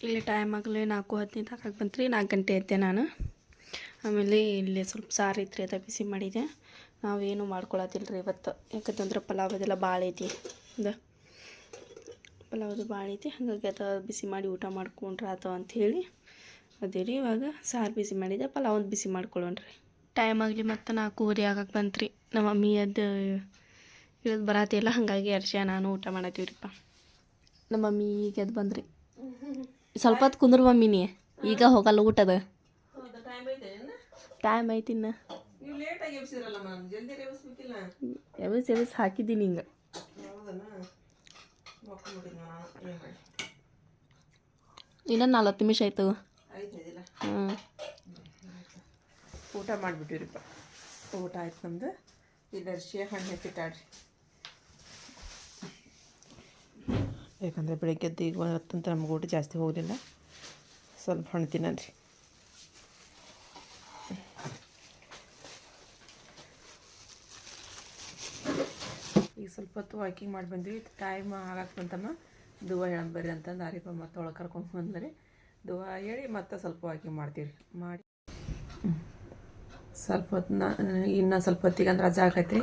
ಇಲ್ಲಿ ಟೈಮ್ ಆಗಲಿ ನಾಲ್ಕು ಹದಿನೈದು ಹಾಕಕ್ಕೆ ರೀ ನಾಲ್ಕು ಗಂಟೆ ಎದ್ದೆ ನಾನು. ಆಮೇಲೆ ಇಲ್ಲಿ ಸ್ವಲ್ಪ ಸಾರು ಐತ್ರಿ ಅದ ಬಿಸಿ ಮಾಡಿದೆ. ನಾವೇನು ಮಾಡ್ಕೊಳತ್ತಿಲ್ಲ ರೀ ಇವತ್ತು. ಯಾಕಂತಂದ್ರೆ ಪಲಾವ್ ಅದೆಲ್ಲ ಭಾಳ ಐತಿ. ಅದ. ಪಲಾವ್ದು ಭಾಳ ಐತಿ ಹಾಗಾಗಿ ಅದು ಬಿಸಿ ಮಾಡಿ ಊಟ ಮಾಡ್ಕೊಂಡ್ರೆ ಆತ ಅಂಥೇಳಿ ಅದೇ ರೀ ಇವಾಗ ಸಾರು ಬಿಸಿ ಮಾಡಿದೆ ಪಲಾವ್ ಒಂದು ಬಿಸಿ ಮಾಡ್ಕೊಳ್ಳೋಣ್ರಿ ಟೈಮ್ ಆಗಲಿ ಮತ್ತು ನಾಲ್ಕೂವರೆ ಆಗಕ್ಕೆ ಬಂತ್ರಿ. ನಮ್ಮ ಮಮ್ಮಿ ಅದು ಇಳಿದು ಬರತ್ತಿಲ್ಲ ಹಾಗಾಗಿ ಅರ್ಶ ನಾನು ಊಟ ಮಾಡತ್ತೀವ್ರಿಪ್ಪ. ನಮ್ಮ ಮಮ್ಮಿ ಈಗ ಅದು ಬಂದ್ರಿ. ಸ್ವಲ್ಪ ಹೊತ್ತು ಕುಂದ್ರ ಮಮ್ಮಿ ನೀ ಈಗ ಹೋಗಲ್ಲ ಊಟದ. ಟೈಮ್ ಐತಿನ್ನ ಐತಿ ಇನ್ನು. ಎವಸ್ ಎವಸ್ ಹಾಕಿದ್ದೀನಿ ಹಿಂಗೆ ಇನ್ನ ನಲ್ವತ್ತು ನಿಮಿಷ ಆಯ್ತು. ಹ್ಞೂ ಊಟ ಮಾಡಿಬಿಟ್ಟಿರಿಪ್ಪ ಊಟ ಆಯ್ತು ನಮ್ದು. ಈ ಅರ್ಶಿ ಹಣ್ಣು ಹೆಚ್ಚಿಟ್ಟಾಡ್ರಿ. ಯಾಕಂದರೆ ಬೆಳಿಗ್ಗೆದ್ದು ಈಗ ಹೊತ್ತಂತ ನಮ್ಗೆ ಊಟ ಜಾಸ್ತಿ ಹೋಗಲಿಲ್ಲ ಸ್ವಲ್ಪ ಹಣ್ಣು ಈಗ ಸ್ವಲ್ಪ ಹೊತ್ತು ವಾಕಿಂಗ್ ಮಾಡಿ ಬಂದ್ವಿ. ಟೈಮ್ ಆಗಕ್ಕೆ ಬಂತಮ್ಮ. ದುವ ಹೇಳಿ ಬರ್ರಿ ಅಂತಂದು ಆರಿಪ ಮತ್ತೆ ಒಳಗೆ ಕರ್ಕೊಂಡು ಬಂದ್ರಿ. ದುವ ಹೇಳಿ ಮತ್ತೆ ಸ್ವಲ್ಪ ವಾಕಿಂಗ್ ಮಾಡ್ತೀವಿ ಮಾಡಿ ಸ್ವಲ್ಪ ಹೊತ್ತು ಇನ್ನೂ ಸ್ವಲ್ಪ ಹೊತ್ತಿಗೆ ಅಂದ್ರೆ ರಜಾ ಆಗೈತ್ರಿ.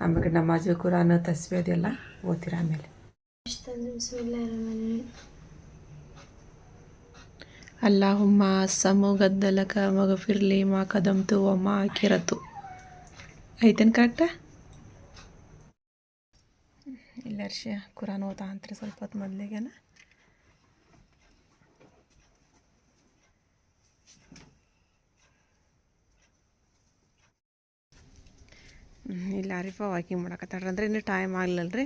ಆಮೇಲೆ ನಮಾಜು, ಕುರಾನ್ ತಸ್ಬಿ ಅದೆಲ್ಲ ಓದ್ತೀರ ಆಮೇಲೆ. ಅಲ್ಲಾಹುಮ್ಮ ಸಮು ಗದ್ದಲಕ ಮಗಫಿರ್ಲಿ ಮಾ ಕದಮ್ತು ಒಮ್ಮ ಆಕಿರತು ಐತೇನು ಕರೆಕ್ಟ ಇಲ್ಲ ಅರ್ಷ ಕುರಾನ್ ಓದಾ ಅಂತ್ರಿ ಸ್ವಲ್ಪ ಹೊತ್ತು ಮೊದಲಿಗೆನ. ಇಲ್ಲ ಆರಿಫ ವಾಕಿಂಗ್ ಮಾಡಕತ್ತಾರ ಅಂದ್ರೆ ಇನ್ನೂ ಟೈಮ್ ಆಗ್ಲಿಲ್ಲಲ್ರಿ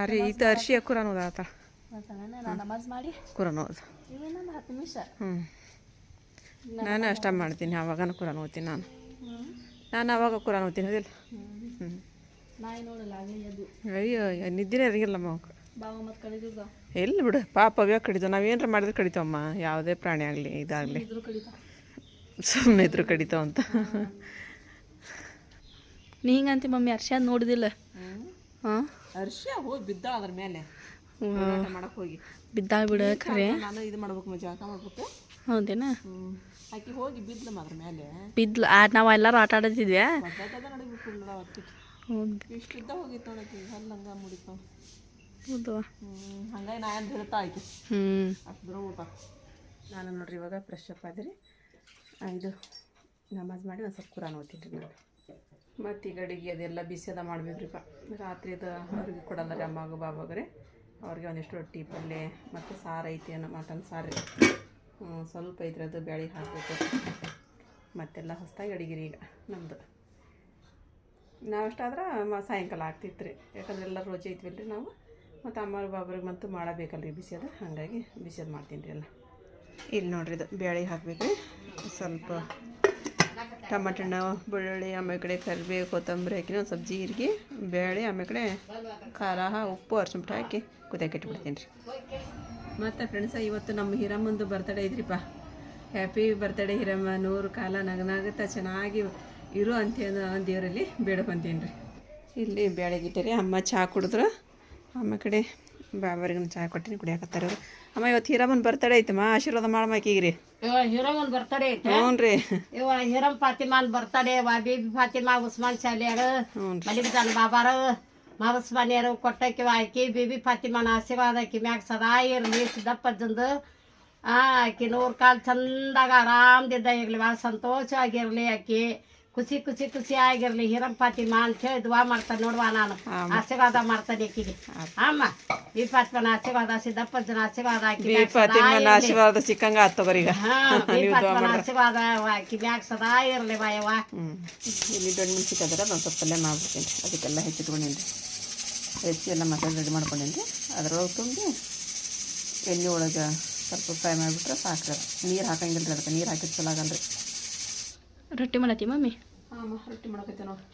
ಅರಿ ಇದು ಅರ್ಶಿ ಕುರಾನ್ ಓದಾತ. ನಾನು ನಮಾಜ್ ಮಾಡಿ. ಕುರಾನ್ ಓದ. ಹತ್ತು ನಿಮಿಷ. ಹ್ಞೂ ನಾನು ಅಷ್ಟ ಮಾಡ್ತೀನಿ ಅವಾಗ ಕುರಾನ್ ಓದ್ತೀನಿ ನಾನು. ನಾನು ಅವಾಗ ಕುರಾನ್ ಓದ್ತೀನಿ ಅದಿಲ್ಲ ಹ್ಞೂ ಅಯ್ಯೋ ಅಯ್ಯೋ ನಿದ್ದಿನೇ ಇರಂಗಿಲ್ಲ ಮಗ ಎಲ್ಲ ಬಿಡು ಪಾಪ ಅವ್ಯಾವ ಕಡಿತಾವ ನಾವೇನಾರ ಮಾಡಿದ್ರೆ ಕಡಿತವಮ್ಮ ಯಾವುದೇ ಪ್ರಾಣಿ ಆಗಲಿ ಇದಾಗಲಿ. ಸುಮ್ಮನೆ ಇದ್ರು ಕಡಿತ. ಅಂತ ನೀ ಹಿಂಗಂತಿ ಮಮ್ಮಿ ಅರ್ಷ ನೋಡಿದಿಲ್ಲ. ಹಾಂ? ಅರ್ಶಿ ಹೋಗಿ ಬಿದ್ದ ಅದ್ರ ಮೇಲೆ. ಮಾಡಕ್ಕೆ ಹೋಗಿ. ಬಿದ್ದಾಳ ಬಿಡು ಖರೆ ನಾನು ಇದು ಮಾಡ್ಬೇಕು ಮಜಾ ಹಾಕ ಮಾಡ್ಬೇಕು. ಹೌದೇನ? ಆಕಿ ಹೋಗಿ ಬಿದ್ಲಮ್ಮ ಅದ್ರ ಮೇಲೆ. ಬಿದ್ಲು. ಆ ನಾವು ಎಲ್ಲರೂ ಆಟ ಆಡತಿದ್ವಿ ಇಷ್ಟು ಇದ್ದ ಹೋಗಿತ್ತು ನೋಡಕ್ಕೆ ಹಲ್ಲ ಹಂಗ ಮುಡಿತಾವ ಹೌದು. ಹಂಗಾಗಿ ನಾ ಏನು ಹೇಳ್ತಾ ಆಯ್ತು ಹ್ಞೂ ಅಷ್ಟು ದೂರ ಊಟ ನಾನು ನೋಡ್ರಿ ಇವಾಗ ಫ್ರೆಶ್ ಅಪ್ ಆದ್ರಿ. ಇದು ನಮಾಜ್ ಮಾಡಿ ಒಂದು ಸ್ವಲ್ಪ ಕುರಾನ್ ಓದ್ತೀನಿ ರೀ ನಾನು. ಮತ್ತು ಈಗ ಅಡುಗೆ ಅದೆಲ್ಲ ಬಿಸಿ ಅದ ಮಾಡ್ಬೇಕ್ರಿಪ್ಪ ರಾತ್ರಿದ ಅವ್ರಿಗೆ ಕೊಡಲ್ಲ ರೀ ಅಮ್ಮಗೂ ಬಾಬಾಗ್ರಿ. ಅವ್ರಿಗೆ ಒಂದಿಷ್ಟು ರೊಟ್ಟಿ ಪಲ್ಯ ಮತ್ತು ಸಾರು ಐತಿ ಅನ್ನೋ ಮಟನ್ ಸಾರು ಸ್ವಲ್ಪ ಐತ್ರಿ ಅದು ಬ್ಯಾಳಿ ಹಾಕಬೇಕು. ಮತ್ತೆಲ್ಲ ಹೊಸ್ದಾಗಿ ಅಡುಗೆ ರೀ ಈಗ ನಮ್ಮದು ನಾವಷ್ಟಾದ್ರೆ ಮ ಸಾಯಂಕಾಲ ಆಗ್ತಿತ್ತು ರೀ ಯಾಕಂದ್ರೆ ಎಲ್ಲ ರೋಜೆ ಐತ್ವಲ್ಲ ರೀ ನಾವು. ಮತ್ತು ಅಮ್ಮ ಬಾಬ್ರಿಗೆ ಮತ್ತು ಮಾಡಬೇಕಲ್ಲ ರೀ ಬಿಸಿ ಅದು ಹಾಗಾಗಿ ಬಿಸಿ ಅದು ಮಾಡ್ತೀನಿ ರೀ ಎಲ್ಲ. ಇಲ್ಲಿ ನೋಡ್ರಿ ಇದು ಬ್ಯಾಳಿ ಹಾಕ್ಬೇಕು ಸ್ವಲ್ಪ ಟಮಾಟ ಹಣ್ಣು ಬೆಳ್ಳುಳ್ಳಿ, ಆಮೇಲೆ ಕಡೆ ಕರಿಬೇವು ಕೊತ್ತಂಬರಿ ಹಾಕಿ ಒಂದು ಸ್ವಲ್ಪ ಜೀರಿಗೆ, ಬೇಳೆ, ಆಮೇಲೆ ಕಡೆ ಖಾರ, ಉಪ್ಪು ಅರ್ಶಿನ ಪುಟ್ಟ ಹಾಕಿ ಕುದಿಯಕ್ಕೆ ಇಟ್ಬಿಡ್ತೀನಿ ರೀ. ಮತ್ತು ಫ್ರೆಂಡ್ಸ ಇವತ್ತು ನಮ್ಮ ಹಿರಮ್ಮಂದು ಬರ್ತಡೇ ಇದ್ರಿಪ್ಪ ಹ್ಯಾಪಿ ಬರ್ತಡೇ ಹಿರಮ್ಮ. ನೂರು ಕಾಲ ನಗನಾಗುತ್ತಾ, ಚೆನ್ನಾಗಿ ಇರು ಅಂತ ದೇವರಲ್ಲಿ ದೇವರಲ್ಲಿ ಬಂದೀನಿ ರೀ. ಇಲ್ಲಿ ಬ್ಯಾಳೆಗಿಟ್ಟೆ ರೀ ಅಮ್ಮ ಚಹಾ ಕುಡಿದ್ರು. ಆಮೇಲೆ ಕಡೆ ಬಾಬರಿಗೆ ಚಹಾ ಕೊಟ್ಟಿನಿ ಕುಡಿಯಾಕತ್ತಾರ ಅವ್ರು. ಅಮ್ಮ ಇವತ್ತು ಹೀರಾಮನ್ ಬರ್ತಡೆ ಐತಮ್ಮ ಆಶೀರ್ವಾದ ಮಾಡಮ್ಮ ರೀ ಇವ ಹಿರಮನ್ ಬರ್ತಡೇ ಐತೆ. ಹ್ಞೂ ರೀ. ಇವ ಹೀರಮ್ ಫಾತಿಮಾನ್ ಬರ್ತಡೆ ವಾ ಬೀಬಿ ಫಾತಿಮಾ ಉಸ್ಮಾನ್ ಶಾಲಿಯಾರ ಹ್ಞೂ ಬಾಬಾರ ಮಲಿಕ್ದಾನ್ ಬಾಬಾರು ಮಾ ಉಸ್ಮಾನಿಯರು ಕೊಟ್ಟಕ್ಕೆ ಆಕಿ ಬೀಬಿ ಫಾತಿಮಾನ ಆಶೀರ್ವಾದ ಆಕಿ ಮ್ಯಾಗ ಸದಾ ಇರ್ಲಿ ಸಿದ್ದಪ್ಪಜ್ಜಂದು ಆ ಆಕಿ ನೂರು ಕಾಲು ಚಂದಾಗ ಆರಾಮದಿದ್ದ ಇರಲಿ ಭಾಳ ಸಂತೋಷವಾಗಿರಲಿ ಆಕಿ. ಖುಷಿ ಖುಷಿ ಖುಷಿ ಆಗಿರ್ಲಿ ಹಿರಂ ಫಾತಿಮಾ ಅಂತ ಹೇಳಿ ದುವಾ ಮಾಡ್ತಾನೆ ನೋಡುವ ನಾನು. ಆಶೀರ್ವಾದ ಮಾಡ್ತಾನೆ ಆಕಿಗೆ ಅಮ್ಮ ಈ ಫಾತಿಮಾನ ಆಶೀರ್ವಾದ ಸಿದ್ದಪ್ಪಜ್ಜನ ಆಶೀರ್ವಾದ. ಆಶೀರ್ವಾದ ಸಿಕ್ಕಂಗ ಆತ್ ತಗೋರಿ ಹಾ, ಈ ಪದ್ಮನ ಆಶೀರ್ವಾದ ಆಕಿ ಬ್ಯಾಗ್ ಸದಾ ಇರ್ಲಿ ಬಾಯವ್ವ. ಹ್ಞೂ ಇಲ್ಲಿ ದೊಡ್ಡ ಮೆಣಸಿಗೆ ಕದ್ರೆ ಒಂದು ಸ್ವಲ್ಪ ಪಲ್ಯ ಮಾಡ್ಬಿಡ್ತೀನಿ. ಅದಕ್ಕೆಲ್ಲ ಹೆಚ್ಚಿಟ್ಕೊಂಡೀನಿ. ಹೆಚ್ಚಿ ಎಲ್ಲ ಮಸಾಲೆ ರೆಡಿ ಮಾಡ್ಕೊಂಡೀನಿ. ಅದ್ರೊಳಗೆ ತುಂಬಿ ಎಣ್ಣೆ ಒಳಗೆ ಸ್ವಲ್ಪ ಫ್ರೈ ಮಾಡಿಬಿಟ್ರೆ ಸಾಕು ನೀರು ಹಾಕಂಗಿಲ್ಲ ರೀ ಅದಕ್ಕೆ. ನೀರು ಹಾಕಿದ ಚಲೋ ಆಗಲ್ಲ ರೀ ರೊಟ್ಟಿ ಮಾಡತ್ತಿ ಮಮ್ಮಿ? ಹಾಂ ರೊಟ್ಟಿ ಮಾಡಕತ್ತೆ ನೋಡಿ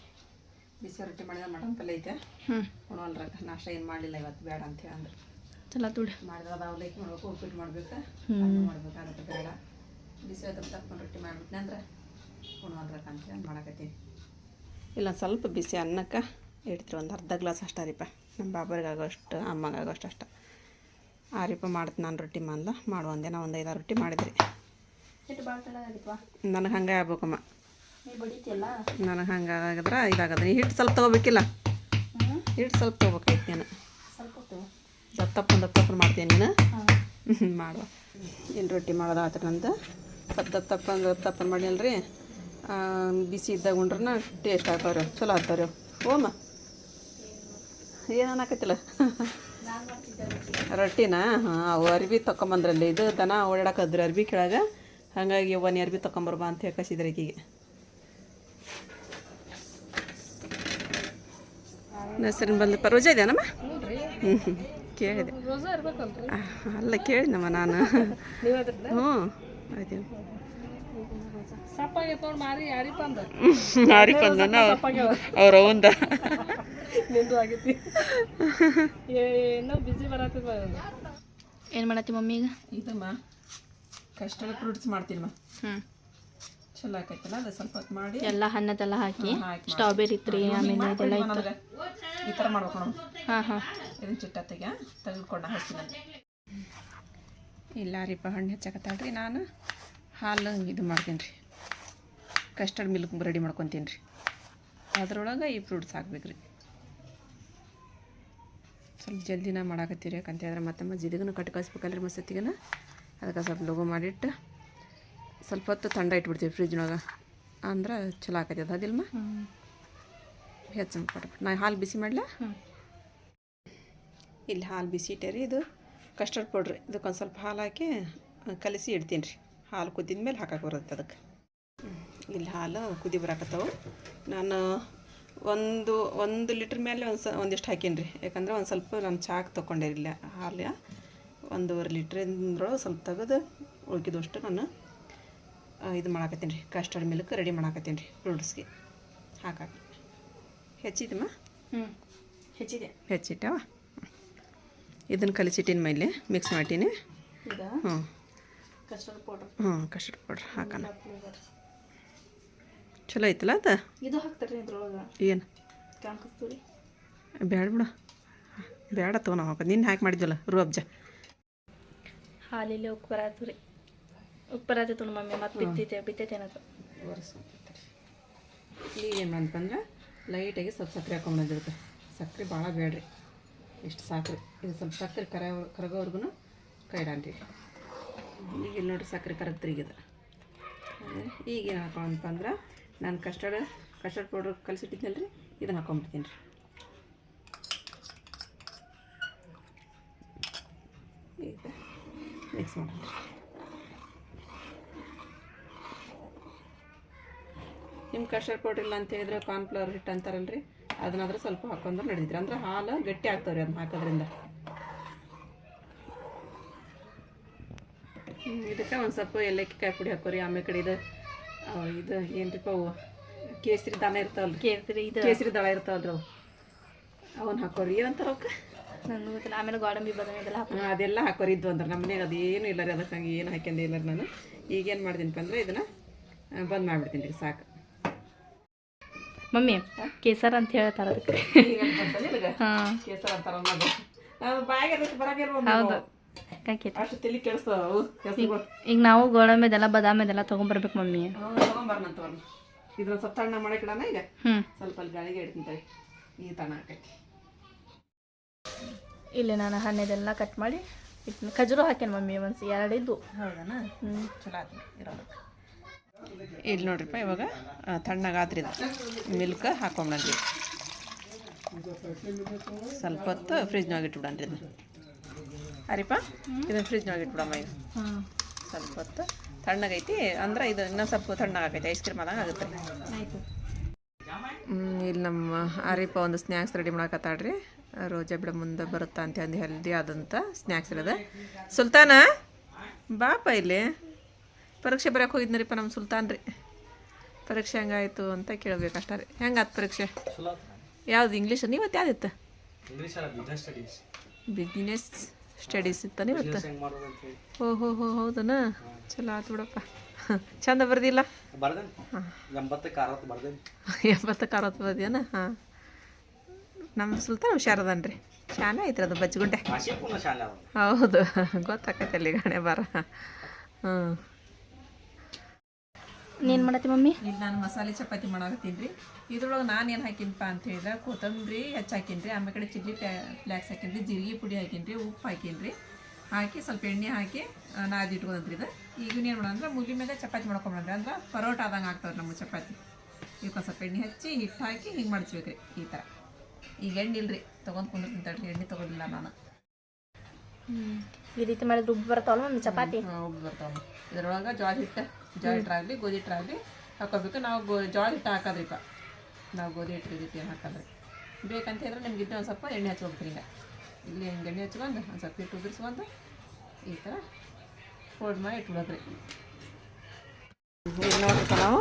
ಬಿಸಿ ರೊಟ್ಟಿ ಮಾಡಿದ ಮಟನ್ ಪಲ್ಯ ಐತೆ. ಹ್ಞೂ ಉಣವಲ್ರ ನಾಷ್ಟ ಏನು ಮಾಡಲಿಲ್ಲ ಇವತ್ತು ಬೇಡ ಅಂತ ಹೇಳಿ ಅಂದ್ರೆ ಚಲೋ ತುಡಿ ಮಾಡಿದ್ರೆ ಅದು ಅವಲಕ್ಕಿ ಮಾಡ್ಬೇಕು ಉಪ್ಪಿಟ್ಟು ಮಾಡ್ಬೇಕು. ಹ್ಮ್. ಅನ್ನ ಮಾಡ್ಬೇಕಾಗುತ್ತೆ ಬೇಡ. ಬಿಸಿ ಅದ್ರ ತಕ್ಕೊಂಡು ರೊಟ್ಟಿ ಮಾಡ್ಬಿಟ್ನೆ ಅಂದ್ರೆ ಉಣವಲ್ರಕ್ಕ ಅಂತ ಹೇಳಿ ಮಾಡಕತ್ತೀನಿ. ಇಲ್ಲ ಸ್ವಲ್ಪ ಬಿಸಿ ಅನ್ನಕ್ಕೆ ಇಡ್ತೀರಿ ಒಂದು ಅರ್ಧ ಗ್ಲಾಸ್ ಅಷ್ಟ ರೀಪ ನಮ್ಮ ಬಾಬರಿಗಾಗೋಷ್ಟು ಆಗೋಷ್ಟು ಅಮ್ಮಗೆ ಆಗೋಷ್ಟು ಅಷ್ಟ ಆರಿಪ ಮಾಡ್ತೀನಿ ನಾನು ರೊಟ್ಟಿ ಮಾಡಲ್ಲ ಮಾಡು ಒಂದೇ ಐದಾರು ರೊಟ್ಟಿ ಮಾಡಿದ್ರಿ. ನನಗೆ ಹಂಗೆ ಆಗ್ಬೇಕಮ್ಮ. ನನಗೆ ಹಂಗೆ ಆಗಿದ್ರೆ ಇದಾಗದ. ನೀ ಹಿಟ್ಟು ಸ್ವಲ್ಪ ತೊಗೋಬೇಕಿಲ್ಲ? ಹಿಟ್ಟು ಸ್ವಲ್ಪ ತೊಗೋಬೇಕಾಯ್ತು ನಾನು. ದತ್ತಪ್ಪನ ದತ್ತಪ್ಪನ ಮಾಡ್ತೀನಿ ನೀನು. ಮಾಡುವ. ಏನು ರೊಟ್ಟಿ ಮಾಡೋದು ಆತ್ರ ನಂದು? ಸ್ವಲ್ಪ ದಪ್ಪ ತಪ್ಪನ ದಪ್ಪ ತಪ್ಪನ ಮಾಡಿಲ್ರಿ ಬಿಸಿ ಇದ್ದಾಗ ಉಂಡ್ರನ ಟೇಸ್ಟ್ ಆಗ್ತಾವ್ರಿ ಚಲೋ ಆಗ್ತಾವ್ರಿ. ಅವು. ಓಮ ಏನು ಅನ್ನಕತ್ತಿಲ್ಲ? ರೊಟ್ಟಿನ? ಹಾಂ ಅವು ಅರ್ಬಿ ತೊಗೊಂಬಂದ್ರಲ್ಲಿ ಇದು ದನ ಓಡಾಡಕದ್ರಿ ಅರ್ಬಿ ಕೆಳಗೆ. ಹಾಗಾಗಿ ಒನ್ ಅರ್ಬಿ ತೊಗೊಂಬರ್ಬಾ ಅಂತ ಹೇಳಿ ಕಸಿದ್ರೆ ಈಕಿಗೆ. ಹೆಸರಿನ ಬಂದು ಪರೋಜ ಇದೆಯನಮ್ಮ? ಹ್ಞೂ ಹ್ಞೂ ಕೇಳಿದೆ. ಅಲ್ಲ ಕೇಳಿದ್ನಮ್ಮ ನಾನು. ಹ್ಞೂ ಆಯ್ತು ಮಾರಿ ಬಂದನ ಅವ್ರ? ಅವಂದ. ಏನು ಮಾಡತ್ತಿ ಮಮ್ಮಿ ಈಗ? ಇದಮ್ಮ ಕಸ್ಟರ್ಡ್ ಫ್ರೂಟ್ಸ್ ಮಾಡ್ತೀನಿ ಹ್ಞೂ ಚಲೋ ಆಕೈತಲ್ಲ ಅದು ಸ್ವಲ್ಪ ಹೊತ್ತು ಮಾಡಿ ಎಲ್ಲ ಹಣ್ಣದೆಲ್ಲ ಹಾಕಿ ಹಾಕಿ ಸ್ಟ್ರಾಬೆರಿ ಇತ್ರಿ ಆಮೇಲೆ ಇದೆಲ್ಲ ಇತ್ತು. ಈ ಥರ ಮಾಡ್ಬೇಕು ನಾವು ಹಾಂ ಹಾಂ. ಇದನ್ನ ಚಿಟ್ಟ ತೆಗೆ ತೆಗೆದುಕೊಂಡು ಹಚ್ತೀನಿ ಇಲ್ಲ ರೀಪ ಹಣ್ಣು ಹೆಚ್ಚಾಕತ್ತಾಳ್ರಿ. ನಾನು ಹಾಲು ಇದು ಮಾಡ್ತೀನಿ ರೀ. ಕಸ್ಟರ್ಡ್ ಮಿಲ್ಕ್ ರೆಡಿ ಮಾಡ್ಕೊತೀನಿ ರೀ. ಅದ್ರೊಳಗೆ ಈ ಫ್ರೂಟ್ಸ್ ಹಾಕ್ಬೇಕು ರೀ. ಸ್ವಲ್ಪ ಜಲ್ದಿನ ಮಾಡಾಕತ್ತೀರಿ ಯಾಕಂತ ಹೇಳಿದ್ರೆ ಮತ್ತೆ ಮಜ್ಜಿದಿಗೂ ಕಟ್ಟಿ ಕಳಿಸ್ಬೇಕಲ್ರಿ ಮಸತ್ತಿಗೆನ ಅದಕ್ಕೆ ಸ್ವಲ್ಪ ಲಘು ಮಾಡಿಟ್ಟು ಸ್ವಲ್ಪ ಹೊತ್ತು ತಂಡ ಇಟ್ಬಿಡ್ತೀವಿ ಫ್ರಿಜ್ನೊಳಗೆ. ಅಂದ್ರೆ ಚಲೋ ಆಕೈತಿ ಅದು ಅದಿಲ್ಮ ಹೆಚ್ಚು ಪಟ್ಬಿಟ್ಟು ನಾ ಹಾಲು ಬಿಸಿ ಮಾಡಲ? ಇಲ್ಲಿ ಹಾಲು ಬಿಸಿ ಇಟ್ಟೆ ರೀ. ಇದು ಕಸ್ಟರ್ಡ್ ಪೌಡ್ರಿ ಇದಕ್ಕೊಂದು ಸ್ವಲ್ಪ ಹಾಲು ಹಾಕಿ ಕಲಸಿ ಇಡ್ತೀನಿ ರೀ. ಹಾಲು ಕುದ್ದಿದ ಮೇಲೆ ಹಾಕಕ್ಕೆ ಬರುತ್ತೆ ಅದಕ್ಕೆ. ಇಲ್ಲಿ ಹಾಲು ಕುದಿ ಬರಾಕತ್ತವು. ನಾನು ಒಂದು ಒಂದು ಲೀಟ್ರ್ ಮೇಲೆ ಒಂದು ಸ ಒಂದಿಷ್ಟು ಹಾಕೀನಿ ರೀ ಯಾಕಂದ್ರೆ ಒಂದು ಸ್ವಲ್ಪ ನಾನು ಚಾಕ್ ತೊಗೊಂಡಿರಲಿಲ್ಲ ಹಾಲು ಒಂದೂವರೆ ಲೀಟ್ರಿಂದ್ರೊಳಗೆ ಸ್ವಲ್ಪ ತೆಗೆದು ಉಳ್ಕಿದಷ್ಟು ನಾನು ಇದು ಮಾಡಾಕತ್ತೀನಿ ರೀ ಕಸ್ಟರ್ಡ್ ಮಿಲ್ಕ್ ರೆಡಿ ಮಾಡಾಕತ್ತೀನಿ ರೀ ಫ್ರೂಟ್ಸ್ಗೆ ಹಾಕಾಕಿ ಹೆಚ್ಚಿದಮ್ಮ ಹ್ಞೂ ಹೆಚ್ಚಿದೆ. ಹೆಚ್ಚಿಟ್ಟವ? ಇದನ್ನು ಕಲಿಸಿಟ್ಟಿನ ಮೇಲೆ ಮಿಕ್ಸ್ ಮಾಡ್ತೀನಿ. ಹ್ಞೂ ಕಸ್ಟರ್ಡ್ ಪೌಡರ್ ಹ್ಞೂ ಕಸ್ಟರ್ಡ್ ಪೌಡ್ರ್ ಹಾಕೋಣ. ಚಲೋ ಐತಲ್ಲ ಅದು? ಇದು ಹಾಕ್ತಾರೆ ಇದ್ರೊಳಗೆ. ಏನು? ಬೇಡ ಬಿಡು. ಬೇಡ ತಗೋ ನಾವು ಹಾಕೋದು. ನಿನ್ನೆ ಹಾಕಿ ಮಾಡಿದ್ವಲ್ಲ ರೂ ಅಬ್ಜ ಹಾಲಿಲ್ಲಿ ಉಪ್ಪು ಬರತ್ತು ರೀ. ಉಪ್ಪು ಬರತ್ತಿತ್ತು ನೋಡಿ ಮಮ್ಮಿ ಮತ್ತೆ ಬಿತ್ತೈತೆ ಬಿತ್ತೈತೆ ಏನದು. ಈಗ ಏನು ಅಂತಂದ್ರೆ ಲೈಟಾಗಿ ಸ್ವಲ್ಪ ಸಕ್ಕರೆ ಹಾಕೊಂಡ್ಬಂದಿರುತ್ತೆ ಸಕ್ಕರೆ ಭಾಳ ಬೇಡ್ರಿ. ಇಷ್ಟು ಸಾಕ್ರಿ. ಇದು ಸ್ವಲ್ಪ ಸಕ್ಕರೆ ಕರ ಕರಗೋವರೆಗೂ ಕೈ ಇಡಾನ್ರಿ ಈಗ ಇಲ್ಲಿ ನೋಡ್ರಿ ಸಕ್ಕರೆ ಕರಗ್ತ್ರಿ ಈಗ ಇದು ಈಗ ಏನು ಹಾಕೊಂಡಪ್ಪ ಅಂದ್ರೆ ನಾನು ಕಸ್ಟರ್ಡ್ ಕಸ್ಟರ್ಡ್ ಪೌಡ್ರ್ ಕಲಿಸಿಟ್ಟಿದ್ನಲ್ಲ ರೀ ಇದನ್ನು ಹಾಕೊಂಡ್ಬಿಡ್ತೀನಿ ರೀ ಈಗ ಮಿಕ್ಸ್ ಮಾಡೋಣ ನಿಮ್ಮ ಕಷರ್ ಪೌಡ್ರ್ ಇಲ್ಲ ಅಂತ ಹೇಳಿದ್ರೆ ಕಾರ್ನ್ಫ್ಲವರ್ ಹಿಟ್ಟು ಅಂತಾರಲ್ರಿ? ಅದನ್ನಾದ್ರೆ ಸ್ವಲ್ಪ ಹಾಕೊಂಡ್ರೆ ನಡೀತ್ರಿ. ಅಂದ್ರೆ ಹಾಲು ಗಟ್ಟಿ ಆಗ್ತಾವ್ರಿ ಅದನ್ನ ಹಾಕೋದ್ರಿಂದ. ಇದಕ್ಕೆ ಒಂದು ಸ್ವಲ್ಪ ಏಲಕ್ಕಿ ಕಾಯಿ ಪುಡಿ ಹಾಕೋರಿ. ಆಮೇಲೆ ಕಡೆ ಇದು ಇದು ಏನ್ರಿಪ್ಪ ಅವು ಕೇಸರಿ ದಾನ ಇರ್ತಾವಲ್ರಿ. ಕೇಸರಿ ಇದು ಕೇಸರಿ ದಳ ಇರ್ತಾವಲ್ರಿ ಅವು. ಅವನ್ನ ಹಾಕೋರಿ. ಏನಂತಾರ ಅವಕ್ಕೆ? ನನಗೂ ಗೊತ್ತಿಲ್ಲ ಆಮೇಲೆ ಗೋಡಂಬಿ ಬದಾಮಿ ಇದೆಲ್ಲ ಹಾಕಿ ಅದೆಲ್ಲ ಹಾಕೋರಿ ಇದ್ವು ಅಂದ್ರೆ ನಮ್ಮ ಮನೆಗೆ ಅದೇನು ಇಲ್ಲ ರೀ ಅದಕ್ಕೆ ಹಂಗೆ ಏನು ಹಾಕ್ಯಂದೇ ಇಲ್ಲ ರೀ ನಾನು. ಈಗೇನು ಮಾಡ್ತೀನಿಪ್ಪ ಅಂದ್ರೆ ಇದನ್ನು ಬಂದ್ ಮಾಡಿಬಿಡ್ತೀನಿ ರೀ ಸಾಕು. ಮಮ್ಮಿ ಕೇಸರ್ ಅಂತ ಹೇಳ್ತಾರೆ ಅದಕ್ಕೆ. ಹಾಂ. ಕೇಸರ ಅಂತಾರ ಬಾಯಿಗೆ ಅದಕ್ಕೆ ಬರಾಗಿರ್ಬೋದು ಹೌದು. ಅಷ್ಟು ತಲೆ ಕೆಡಿಸ್ತಾವ ಈಗ ನಾವು ಗೋಡಂಬಿ ಇದೆಲ್ಲ ಬಾದಾಮಿ ಇದೆಲ್ಲ ತೊಗೊಂಬರ್ಬೇಕು ಮಮ್ಮಿ. ತೊಗೊಂಬರ್ನಂತ ಇದನ್ನ ಸ್ವಲ್ಪ ತಣ್ಣ ಮಾಡಕ್ಕಿಡಣ ಈಗ? ಸ್ವಲ್ಪ ಅಲ್ಲಿ ಗಾಳಿಗೆ ಇಡ್ತೀನಿ ಈ ತಣ್ಣ ಆಕೈತಿ ಇಲ್ಲಿ ನಾನು ಹಣ್ಣಿದೆಲ್ಲ ಕಟ್ ಮಾಡಿ ಇಟ್ಟು ಖಜೂರು ಹಾಕೇನು ಮಮ್ಮಿ ಒಂದು ಎರಡಿದ್ದು. ಇದ್ದು ಹೌದಾ ಹ್ಞೂ ಚಲೋ ಆಯ್ತು ಇರೋದಕ್ಕೆ ಇಲ್ಲಿ ನೋಡ್ರಿಪ್ಪ ಇವಾಗ ತಣ್ಣಗಾದ್ರಿ ಇದು. ಮಿಲ್ಕ್ ಹಾಕೊಂಡ್ರಿ ಸ್ವಲ್ಪ ಹೊತ್ತು ಫ್ರಿಜ್ನಾಗ ಇಟ್ಬಿಡನ್ರಿ ಇದನ್ನ. ಅರಿಪ್ಪ ಇದನ್ನ ಫ್ರಿಜ್ನಾಗ ಇಟ್ಬಿಡಮ್ಮ ಇದು ಸ್ವಲ್ಪ ಹೊತ್ತು ತಣ್ಣಗೈತಿ ಅಂದ್ರೆ ಇದು ಇನ್ನೂ ಸ್ವಲ್ಪ ತಣ್ಣಗಾಗೈತಿ ಐಸ್ ಕ್ರೀಮ್ ಆದಂಗೆ ಆಗುತ್ತೆ. ಇಲ್ಲಿ ನಮ್ಮ ಅರಿಪ್ಪ ಒಂದು ಸ್ನ್ಯಾಕ್ಸ್ ರೆಡಿ ಮಾಡಕತ್ತಾಳ್ರಿ. ರೋಜಾ ಬಿಡ ಮುಂದೆ ಬರುತ್ತಾ ಅಂತ ಒಂದು ಹೆಲ್ದಿ ಆದಂಥ ಸ್ನ್ಯಾಕ್ಸ್ ಇರೋದು. ಸುಲ್ತಾನ ಬಾಪ ಇಲ್ಲಿ. ಪರೀಕ್ಷೆ ಬರೋಕೆ ಹೋಗಿದ್ನರಿಪ್ಪ ನಮ್ಮ ಸುಲ್ತಾನ್ ರೀ. ಪರೀಕ್ಷೆ ಹೆಂಗಾಯಿತು ಅಂತ ಕೇಳ್ಬೇಕು ಅಷ್ಟೇ ರೀ. ಹೆಂಗಾಯ್ತು ಪರೀಕ್ಷೆ? ಯಾವ್ದು ಇಂಗ್ಲೀಷ್ ನೀವತ್ತು ಯಾವ್ದಿತ್ತು? ಬಿಸ್ನೆಸ್ ಸ್ಟಡೀಸ್ ಇತ್ತ ನೀವತ್ತು? ಓ ಹೋ ಹೋ ಹೌದನ? ಚಲೋ ಆತು ಬಿಡಪ್ಪ. ಚಂದ ಬರ್ದಿಲ್ಲ? ಎಂಬತ್ತಕ್ಕೆ ಅರವತ್ತು ಬರ್ದೇನ? ಹಾಂ. ನಮ್ಮ ಸುಲ್ತಾನ್ ಹುಷಾರದನ್ರಿ. ಶಾನೆ ಐತ್ರಿ ಅದು ಬಜ್ಗುಂಡೆ ಶಾಲೆ ಹೌದು ಗೊತ್ತಾಕೈತೆ ಅಲ್ಲಿ ಗಣೆ ಬಾರ. ಹ್ಞೂ ನೀನು ಮಾಡತ್ತಿ ಮಮ್ಮಿ? ಇಲ್ಲಿ ನಾನು ಮಸಾಲೆ ಚಪಾತಿ ಮಾಡಾಕತ್ತೀನಿ ರೀ. ಇದ್ರೊಳಗೆ ನಾನು ಏನು ಹಾಕಿನಪ್ಪ ಅಂತ ಹೇಳಿದ್ರೆ ಕೊತ್ತಂಬರಿ ಹೆಚ್ಚು ಹಾಕಿನ್ರಿ ಆಮೇಲೆ ಕಡೆ ಚಿಲ್ಲಿ ಫ್ಲ್ಯಾಕ್ಸ್ ಹಾಕಿನ್ರಿ ಜೀರಿಗೆ ಪುಡಿ ಹಾಕಿನ್ರಿ ಉಪ್ಪು ಹಾಕಿನ್ರಿ. ಹಾಕಿ ಸ್ವಲ್ಪ ಎಣ್ಣೆ ಹಾಕಿ ನಾದಿ ಇಟ್ಕೊಂಡ್ರಿ ಇದು. ಈಗ ಏನು ಮಾಡೋಂದ್ರೆ ಮುಗಿ ಮೇಲೆ ಚಪಾತಿ ಮಾಡ್ಕೊಂಬಂದ್ರೆ. ಅಂದ್ರೆ ಪರೋಟ ಆದಂಗೆ ಆಗ್ತಾವ್ರಿ ನಮ್ಮ ಚಪಾತಿ. ಈಗ ಸ್ವಲ್ಪ ಎಣ್ಣೆ ಹಚ್ಚಿ ಹಿಟ್ಟು ಹಾಕಿ ಹಿಂಗೆ ಮಾಡಿಸ್ಬೇಕ್ರಿ ಈ ಥರ ಈಗ ಎಣ್ಣೆ ಇಲ್ರಿ ತೊಗೊಂಡು ಕುಂದಿರ್ತೀನಿ ತಡ್ರಿ ಎಣ್ಣೆ ತೊಗೊಂಡಿಲ್ಲ ನಾನು. ಈ ರೀತಿ ಮಾಡಿದ್ರೆ ರುಬ್ಬಿ ಬರ್ತಾವಲ್ಲ ಒಂದು ಚಪಾತಿ? ಉಬ್ಬು ಬರ್ತಾವಲ್ಲ ಇದ್ರೊಳಗೆ ಜೋಳ ಹಿಟ್ಟು ಜೋಳ ಹಿಟ್ಟಾಗಲಿ ಗೋಧಿ ಹಿಟ್ಟಾಗಲಿ ಹಾಕೋಬೇಕು. ನಾವು ಗೋ ಜೋಳ ಹಿಟ್ಟು ಹಾಕೋದ್ರಿಪ್ಪ ನಾವು ಗೋಧಿ ಹಿಟ್ಟು ಗೋಧಿ ಹಿಟ್ಟು ಏನು ಹಾಕೋದ್ರಿ. ಬೇಕಂತ ಹೇಳಿದ್ರೆ ನಿಮ್ಗೆ ಇಟ್ಟು ಒಂದು ಸ್ವಲ್ಪ ಎಣ್ಣೆ ಹಚ್ಕೊಬೇಕ್ರಿ ಈಗ. ಇಲ್ಲಿ ಹಿಂಗೆ ಎಣ್ಣೆ ಹಚ್ಕೊಂಡು ಒಂದು ಸ್ವಲ್ಪ ಹಿಟ್ಟು ಉದುರಿಸ್ಕೊಂಡು ಈ ಥರ ಫೋಲ್ಡ್ ಮಾಡಿ ಇಟ್ಬಿಡೋದ್ರಿ. ಈಗ ನಾವು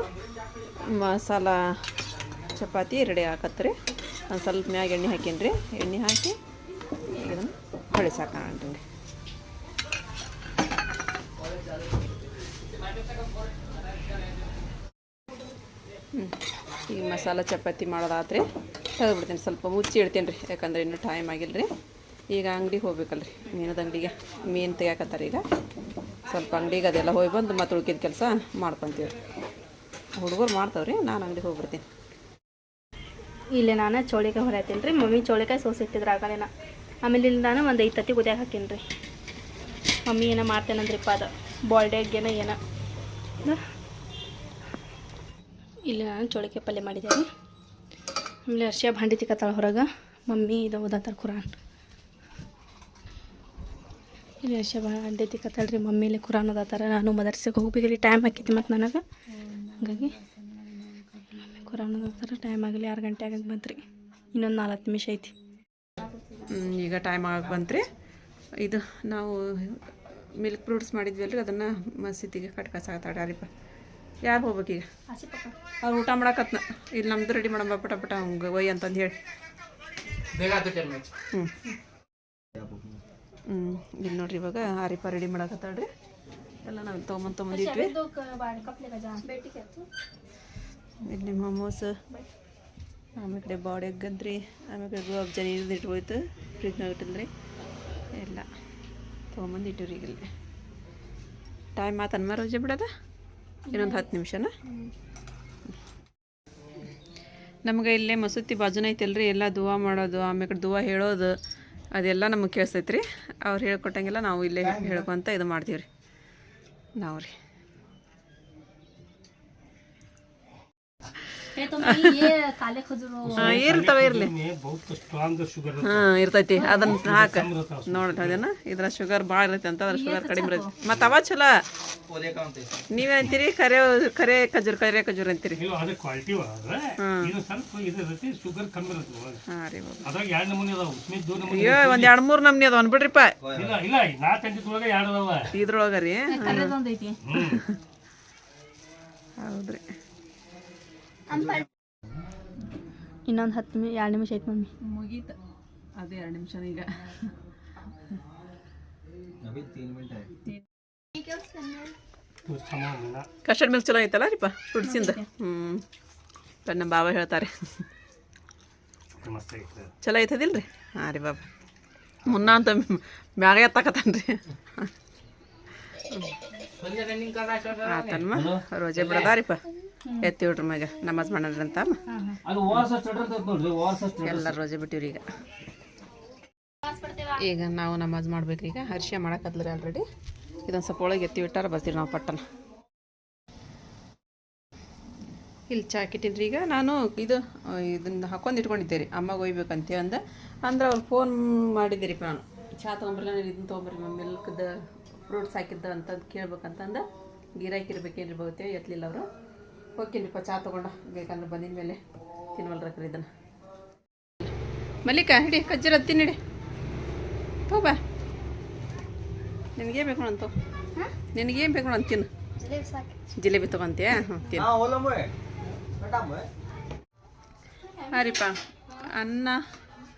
ಮಸಾಲ ಚಪಾತಿ ರೆಡಿ ಹಾಕತ್ರಿ. ಒಂದು ಸ್ವಲ್ಪ ಮ್ಯಾಗ ಎಣ್ಣೆ ಹಾಕೀನಿ ರೀ. ಎಣ್ಣೆ ಹಾಕಿ ಇದನ್ನು ಹೊಳೆ ಸಾಕೋಣ್ರಿ ಹ್ಞೂ ಈಗ ಮಸಾಲ ಚಪಾತಿ ಮಾಡೋದಾದ್ರೆ ತೆಗೆದ್ಬಿಡ್ತೀನಿ. ಸ್ವಲ್ಪ ಮುಚ್ಚಿ ಇಡ್ತೀನಿ ರೀ. ಯಾಕಂದ್ರೆ ಇನ್ನೂ ಟೈಮ್ ಆಗಿಲ್ಲ ರೀ. ಈಗ ಅಂಗಡಿಗೆ ಹೋಗ್ಬೇಕಲ್ರಿ. ಮೀನದ ಅಂಗಡಿಗೆ. ಮೀನು ತೆಗಿಯಾಕತ್ತಾರೆ ಈಗ. ಸ್ವಲ್ಪ ಅಂಗಡಿಗೆ ಅದೆಲ್ಲ ಹೋಗಿ ಬಂದು ಮತ್ತೆ ಉಳ್ಕಿದ ಕೆಲಸ ಮಾಡ್ಕೊತೀವಿ ಹುಡುಗರು ಮಾಡ್ತಾವ್ರಿ. ನಾನು ಅಂಗಡಿಗೆ ಹೋಗ್ಬಿಡ್ತೀನಿ. ಇಲ್ಲಿ ನಾನು ಚೌಳಿಕಾಯಿ ಹೊರತೀನಿ ರೀ. ಮಮ್ಮಿ ಚೌಳಿಕಾಯಿ ಸೋಸಿಟ್ಟಿದ್ರು ಆಗಲೇನ. ಆಮೇಲೆ ಇಲ್ಲಿ ನಾನು ಒಂದು ಐದು ತತ್ತಿ ಕುದಿಯಾಕ ಹಾಕೀನಿ ರೀ. ಮಮ್ಮಿ ಏನೋ ಮಾಡ್ತೇನಂದ್ರಿಪ್ಪ ಅದು. ಬಾಲ್ಡ್ ಏನ ಇಲ್ಲಿ ನಾನು ಚೌಳಿಕಾಯಿ ಪಲ್ಯ ಮಾಡಿದ್ದೆ ರೀ. ಆಮೇಲೆ ಅರ್ಷಿಯ ಭಾಂಡಿ ತಿಕ್ಕತ್ತಾಳೆ ಹೊರಗೆ. ಮಮ್ಮಿ ಇದು ಓದಾತಾರ ಕುರಾನ್. ಇಲ್ಲಿ ಅರ್ಶಿಯ ಭಾಂಡಿ ತಿಕ್ಕತ್ತಾಳೆ ರೀ. ಮಮ್ಮಿ ಇಲ್ಲಿ ಕುರಾನ್ ಓದಾತಾರ ನಾನು ಮದರ್ಸಿಗೆ ಹೋಗ್ಬೇಕು ರೀ ಟೈಮ್ ಹಾಕಿತ್ತು ಮತ್ತು ನನಗೆ. ಹಾಗಾಗಿ ಕುರಾನ್ ಓದಾತಾರ ಟೈಮ್ ಆಗಲಿ ಆರು ಗಂಟೆ ಆಗಕ್ಕೆ ಬಂತ್ರಿ. ಇನ್ನೊಂದು ನಾಲ್ಕು ನಿಮಿಷ ಐತಿ. ಈಗ ಟೈಮ್ ಆಗಕ್ಕೆ ಬಂತ್ರಿ. ಇದು ನಾವು ಮಿಲ್ಕ್ ಫ್ರೂಟ್ಸ್ ಮಾಡಿದ್ವಿ ಅಲ್ರಿ ಅದನ್ನು ಮಸೀದಿಗೆ ಕಟ್ಕಸಾಗತ್ತಾಡ್ಯಾರಿಪ್ಪ ಯಾರು ಹೋಗ್ಬೇಕು ಈಗ? ಅವ್ರು ಊಟ ಮಾಡಕತ್ನ. ಇಲ್ಲಿ ನಮ್ದು ರೆಡಿ ಮಾಡಮ್ಮ ಪಟ ಪಟ ಹಂಗೆ ಒಯ್ ಅಂತಂದು ಹೇಳಿ. ಹ್ಞೂ ಹ್ಞೂ ಇಲ್ಲಿ ನೋಡ್ರಿ ಇವಾಗ ಆರಿಪ ರೆಡಿ ಮಾಡಕತ್ತಾಳ್ರಿ. ಎಲ್ಲ ನಾವು ತೊಗೊಂಬಂದು ತೊಗೊಂಬಂದಿಟ್ವಿ ಇಲ್ಲಿ ಮೊಮೋಸ್ ಆಮೇಲೆ ಕಡೆ ಬಾಡಿ ಎಗ್ಗದ್ರಿ ಆಮೇಲೆ ಗುಲಾಬ್ ಜಾನ್ ಇಳಿದು ಇಟ್ಬೋಯ್ತು ಫ್ರಿಜ್ನಾಗ ಇಟ್ಟಿಲ್ರಿ ಎಲ್ಲ ತೊಗೊಂಬಂದು ಇಟ್ಟಿವ್ರಿ ಈಗ ಇಲ್ಲಿ ಟೈಮ್ ಆತನ್ಮ ರಜೆ ಬಿಡೋದ? ಇನ್ನೊಂದು ಹತ್ತು ನಿಮಿಷನ? ನಮ್ಗೆ ಇಲ್ಲೇ ಮಸೂತಿ ಬಾಜುನ ಐತಲ್ರಿ, ಎಲ್ಲ ದುವಾ ಮಾಡೋದು, ಆಮೇಲೆ ದುವಾ ಹೇಳೋದು, ಅದೆಲ್ಲ ನಮಗೆ ಕೇಳಿಸ್ತೈತ್ರಿ ಅವ್ರು ಹೇಳ್ಕೊಟ್ಟಂಗೆಲ್ಲ ನಾವು ಇಲ್ಲೇ ಹೇಳ್ಕೊಂತ ಇದು ಮಾಡ್ತೀವಿ ರೀ ನಾವು ರೀ ಹಾಂ ಇರ್ತಾವೆ ಇರಲಿ. ಹಾಂ ಇರ್ತೈತಿ. ಅದನ್ನ ಹಾಕ. ನೋಡ್ರಿ ಅದನ್ನ ಇದ್ರ ಶುಗರ್ ಭಾಳ ಇರ್ತೈತಿ ಅಂತ ಅದ್ರ ಶುಗರ್ ಕಡಿಮೆ ಇರುತ್ತೆ. ಮತ್ತು ಅವ ಚಲೋ? ನೀವೇಂತೀರಿ ಕಾಂತಿ ನೀವೇ ಅಂತೀರಿ ಕರೆ ಕರೆ ಖಜೂರ್ ಕರೆ ಖಜೂರ್ ಅಂತೀರಿ? ಅದಾವ. ಅಯ್ಯೋ ಒಂದು ಎರಡು ಮೂರು ನಮ್ನಿ ಅದ ಅನ್ಬಿಡ್ರಿಪ್ಪ ಅದಾವ. ಇದ್ರೊಳಗೆ ರೀ? ಹೌದ್ರಿ. ಇನ್ನೊಂದು ಹತ್ತು ನಿಮಿಷ ಎರಡು ನಿಮಿಷ ಐತೆ ಮಮ್ಮಿ. ಮುಗೀತು. ಅದು ಎರಡು ನಿಮಿಷ ಈಗ. ಕಸ್ಟರ್ಡ್ ಮಿಲ್ಕ್ ಚಲೋ ಐತಲ್ಲ ರೀಪ? ಫ್ರೂಟ್ಸಿಂದ ಹ್ಞೂ ನಮ್ಮ ಬಾಬಾ ಹೇಳ್ತಾರೆ. ಚಲೋ ಐತದಿಲ್ಲ ರೀ ಹಾಂ ರೀ ಬಾಬಾ. ಮುನ್ನ ಅಂತ ಮ್ಯಾಗ ಎತ್ತಾಕತ್ತಾನ ರೀ ಆತನ್ಮ ರೋಜೆ ಬಿಡದಾರಿಪ್ಪ ಎತ್ತಿ ಬಿಡ್ರಿ ಮಗ ನಮಾಜ್ ಮಾಡ್ರಿ ಅಂತ ಎಲ್ಲ ರೋಜೆ ಬಿಟ್ಟಿವ್ರಿ ಈಗ. ಈಗ ನಾವು ನಮಾಜ್ ಮಾಡ್ಬೇಕ್ರಿ ಈಗ ಹರ್ಷ ಮಾಡಕತ್ಲರಿ ಆಲ್ರೆಡಿ ಇದೊಂದು ಸ್ವಲ್ಪ ಒಳಗೆ ಎತ್ತಿ ಬಿಟ್ಟಾರ ಬರ್ತೀವಿ ನಾವು ಪಟ್ಟನ ಇಲ್ಲಿ ಚಾ ಇಟ್ಟಿನ್ರಿ ಈಗ ನಾನು ಇದು ಇದನ್ನ ಹಾಕೊಂಡು ಇಟ್ಕೊಂಡಿದ್ದೆ ರೀ ಅಮ್ಮಗೆ ಒಯ್ಬೇಕಂತ ಅಂದ. ಅಂದ್ರೆ ಅವ್ರು ಫೋನ್ ಮಾಡಿದ್ದೀರಿ ನಾನು. ಚಾ ತೊಗೊಂಬರಲ್ಲ ನಾನು ಇದನ್ನ ತೊಗೊಂಬರ್ರಿ ಮಿಲ್ಕ್ದ ಫ್ರೂಟ್ಸ್ ಹಾಕಿದ್ದು ಅಂತಂದು ಕೇಳ್ಬೇಕಂತಂದ ಗಿರಾಕಿ ಇರ್ಬೇಕೇನ್ರಿ ಬಹುತೇ ಎತ್ತಲಿಲ್ಲ ಅವರು. ಹೋಗ್ತೀನಿಪ್ಪ ಚಾ ತೊಗೊಂಡು ಬೇಕಂದ್ರೆ ಬಂದಿದ ಮೇಲೆ ತಿನ್ವಲ್ರಕ್ರಿ ಇದನ್ನು. ಮಲ್ಲಿಕ ಹಿಡಿ ಕಜ್ಜರ ತಿನ್ನಿಡಿ ತಗೋಬಾ ನಿನಗೇನು ಬೇಕು ಅಂತ ನಿನಗೇನು ಬೇಕು ಅಂತ ತಿನ್ನು. ಜಿಲೇಬಿ ತೊಗೊಂತೀಯ? ಹ್ಞೂ ತಿನ್ನು. ಹಾ ರೀಪ್ಪ ಅನ್ನ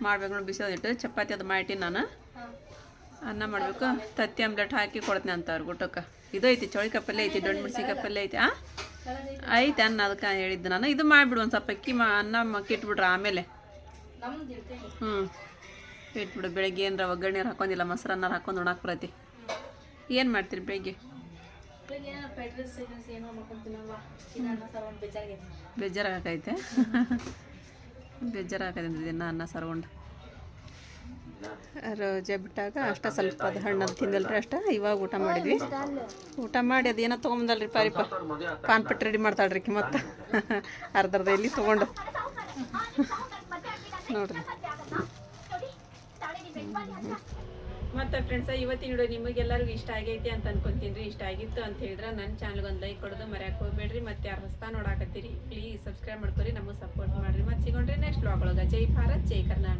ಮಾಡ್ಬೇಕು ನೋಡಿ ಬಿಸಿ ಇಟ್ಟು ಚಪಾತಿ ಅದು ಮಾಡಿಟ್ಟಿನಿ ನಾನು. ಅನ್ನ ಮಾಡಬೇಕು. ತತ್ತಿ ಆಮ್ಲೆಟ್ ಹಾಕಿ ಕೊಡ್ತೀನಿ ಅಂತ ಅವ್ರಿಗೆ ಊಟಕ್ಕೆ. ಇದು ಐತಿ ಚೌಳಿಕಾಯಿ ಪಲ್ಯ ಐತಿ ದೊಡ್ಡ ಮೆಣಸಿನ್ಕಾಯಿ ಪಲ್ಯ ಐತಿ ಆ? ಐತೆ ಅನ್ನ ಅದಕ್ಕೆ ಹೇಳಿದ್ದು ನಾನು. ಇದು ಮಾಡಿಬಿಡು ಒಂದು ಸ್ವಲ್ಪ ಅಕ್ಕಿ ಮಾ ಅನ್ನ ಮಕ್ಕಿಟ್ಬಿಡ್ರ ಕಿಟ್ಬಿಡ್ರೆ ಆಮೇಲೆ. ಹ್ಞೂ ಇಟ್ಬಿಡು ಬಿಡು ಬೆಳಗ್ಗೆ ಏನಾರ ಒಗ್ಗರಣೆ ಹಾಕೊಂಡಿಲ್ಲ ಮೊಸರನ್ನ ಹಾಕೊಂಡು ಉಣಾಕ್ ಬರತಿ. ಏನು ಮಾಡ್ತೀರಿ ಬೆಳಗ್ಗೆ? ಬೇಜಾರಾಗೈತೆ. ಬೇಜಾರಾಗೈತೆ. ದಿನ ಅನ್ನ ಸರ್ಕೊಂಡು ರೋಜೆ ಬಿಟ್ಟಾಗ ಅಷ್ಟ ಸ್ವಲ್ಪ ಅದು ಹಣ್ಣದು ತಿಂದಲ್ರಿ ಅಷ್ಟ. ಇವಾಗ ಊಟ ಮಾಡಿದ್ವಿ. ಊಟ ಮಾಡಿ ಅದೇನ ಏನೋ ತೊಗೊಂಬಂದಲ್ರಿ ಪಾರಿಪ. ಪಾನ್ ಪಟ್ಟು ರೆಡಿ ಮಾಡ್ತಾಳ್ರಿ ಮತ್ತೆ. ಅರ್ಧ ಅರ್ಧ ಇಲ್ಲಿ ತೊಗೊಂಡು. ನೋಡ್ರಿ. ಮತ್ತೆ ಫ್ರೆಂಡ್ಸ ಇವತ್ತಿನ ವಿಡಿಯೋ ನಿಮಗೆಲ್ಲರಿಗೂ ಇಷ್ಟ ಆಗೈತಿ ಅಂತ ಅನ್ಕೊಂತೀನಿ. ರೀ ಇಷ್ಟ ಆಗಿತ್ತು ಅಂತ ಹೇಳಿದ್ರೆ ನನ್ನ ಚಾನಲ್ಗೆ ಒಂದು ಲೈಕ್ ಕೊಡೋದು ಮರ್ಯಾಕೆ ಹೋಗ್ಬೇಡ್ರಿ. ಮತ್ತೆ ಯಾರು ಹೊಸ್ತಾ ನೋಡಾಕತ್ತೀರಿ ಪ್ಲೀಸ್ ಸಬ್ಸ್ಕ್ರೈಬ್ ಮಾಡ್ಕೊರಿ. ನಮಗೆ ಸಪೋರ್ಟ್ ಮಾಡಿರಿ. ಮತ್ತೆ ಸಿಗೋಣ್ರಿ ನೆಕ್ಸ್ಟ್ ಬ್ಲಾಗ್ ಒಳಗೆ. ಜೈ ಭಾರತ್ ಜೈ ಕರ್ನಾಟಕ.